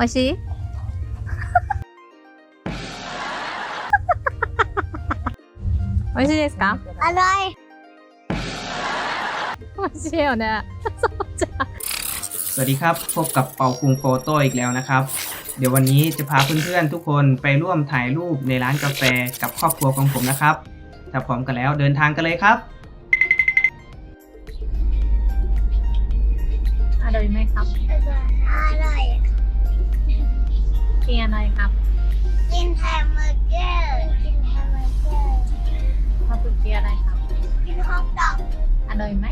美味しい美味しいですか อร่อย 美味しいよねそうじゃん สวัสดีครับ พบกับเป่าคุงโฟโต้อีกแล้วนะครับ เดี๋ยววันนี้จะพาเพื่อนๆทุกคนไปร่วมถ่ายรูปในร้านกาแฟกับครอบครัวของผมนะครับ ถ้าพร้อมกันแล้วเดินทางกันเลยครับ อร่อยไหมครับ อร่อย กินอะไรครับ กินแฮมเบอร์เกอร์กินแฮมเบอร์เกอร์ข้าวปุกกินอะไรครับ กินฮอทดอกอร่อยไหม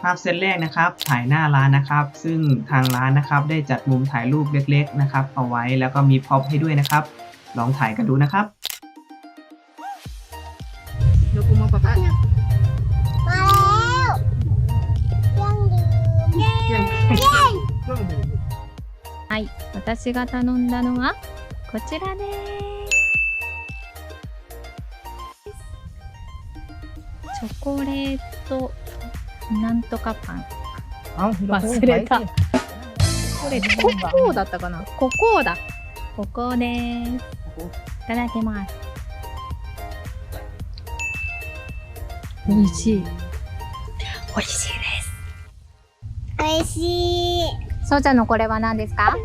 ภาพเซตแรกนะครับ ถ่ายหน้าร้านนะครับ ซึ่งทางร้านนะครับ ได้จัดมุมถ่ายรูปเล็ก ๆ นะครับ เอาไว้แล้วก็มีพ็อปให้ด้วยนะครับ ลองถ่ายกันดูนะครับ はい、私が頼んだのはこちらです。チョコレートなんとかパン。忘れた。これココーだったかな？ココーだ。ココーです。いただきます。美味しい。美味しいです。美味しい。そうちゃんのこれは何ですか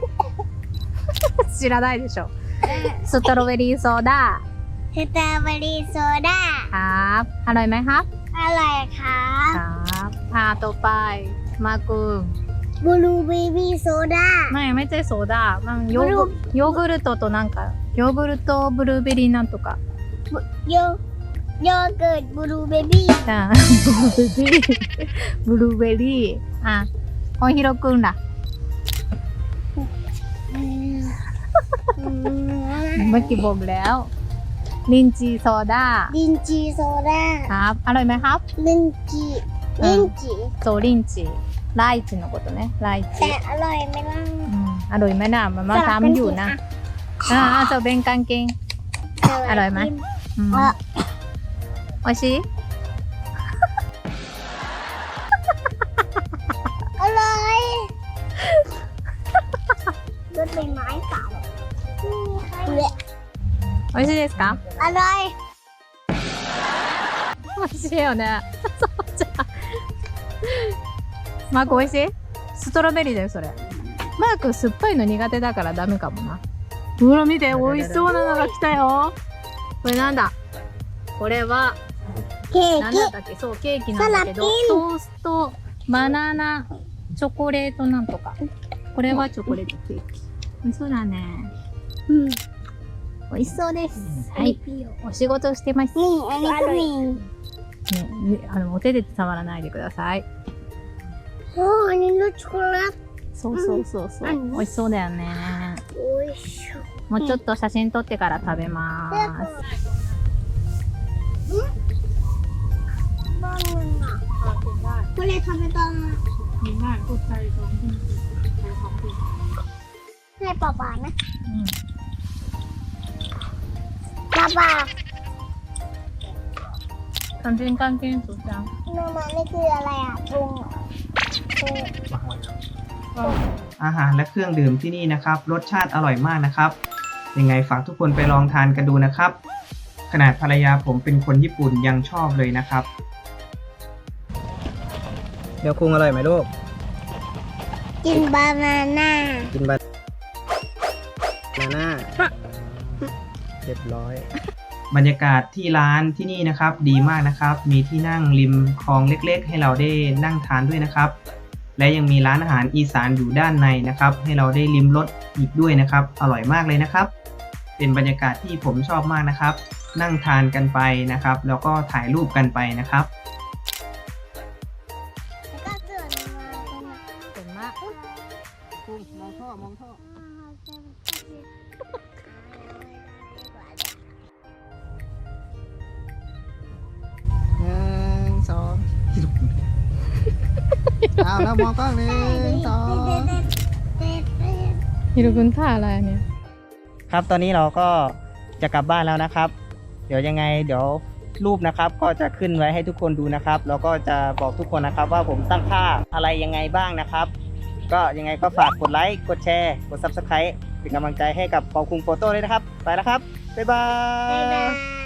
知らないでしょストロベリーソーダ สตรอเบอรี่โซดา ครับอร่อยไหมครับ อร่อยค่ะ ครับอ่าต่อไปมากู บลูเบบี้โซดา ไม่ไม่ใช่โซดามันヨーグヨーグルトとなんかヨーグルトブルーベリーなんとか โยโยเกิร์ตบลูเบบี้ じゃあブルーベリーブルーベリーあおひろくんだ เมื่อกี้บ่มแล้วนินจีโซดาลินจีโซดาครับ อร่อยไหมครับลินจีลินจีโซลินจีไลจินโกโตะนไลจิแต่อร่อยไหมล่ะอร่อยไหมน่ะมันมาซ้ำอยู่นะอ่าจะเป็นกางเกงอร่อยไหมโอชิ 美味しいですか？甘い。美味しいよね。そうじゃマーク美味しい？ストロベリーだよそれ。マーク酸っぱいの苦手だからダメかもな。ほら見て。美味しそうなのが来たよ。これなんだ？これはケーキ。だっけ？そうケーキなんだけどトーストバナナチョコレートなんとか。これはチョコレートケーキ。美味しそうだね。うん。美味しそうですはいお仕事してます นี่อันนี้ก็มี ねねあのお手で触らないでください โอ้อันนี้รสช็อกโกแลต そうそうそうそううん美味しそうだよねおいしょもうちょっと写真撮ってから食べますบ้านนึงอ่ะก็เลยทำไปตอนให้ป๊าป๊านะ 봐 봐. การกินการกินสุจัง 엄마 언니 그 알아야 봉. 봉. วางไว้ครับก็อาหารและเครื่องดื่มที่นี่นะครับ รสชาติอร่อยมากนะครับ ยังไงฝากทุกคนไปลองทานกันดูนะครับ ขนาดภรรยาผมเป็นคนญี่ปุ่นยังชอบเลยนะครับ เดี๋ยวคุงอร่อยไหมลูกกินบาน찐น่า.กินบา รียบร้อย บรรยากาศที่ร้านที่นี่นะครับ ดีมากนะครับ มีที่นั่งริมคลองเล็กๆ ให้เราได้นั่งทานด้วยนะครับ และยังมีร้านอาหารอีสานอยู่ด้านในนะครับ ให้เราได้ริมรสอีกด้วยนะครับ อร่อยมากเลยนะครับ เป็นบรรยากาศที่ผมชอบมากนะครับ นั่งทานกันไปนะครับ แล้วก็ถ่ายรูปกันไปนะครับแล้วก็เกิดมาตรงนั้นเก่งมากมองท่อมองท่อ เอาแล้วมองกล้องหนึ่งสองฮิโรกุณถ่ายอะไรเนี่ย ครับตอนนี้เราก็จะกลับบ้านแล้วนะครับ เดี๋ยวยังไงเดี๋ยวรูปนะครับ ก็จะขึ้นไว้ให้ทุกคนดูนะครับ แล้วก็จะบอกทุกคนนะครับ ว่าผมตั้งค่าอะไรยังไงบ้างนะครับ ก็ยังไงก็ฝากกดไลค์กดแชร์กด Subscribe เป็นกำลังใจให้กับปอคุงโฟโต้เลยนะครับ ไปแล้วครับ บ๊ายบาย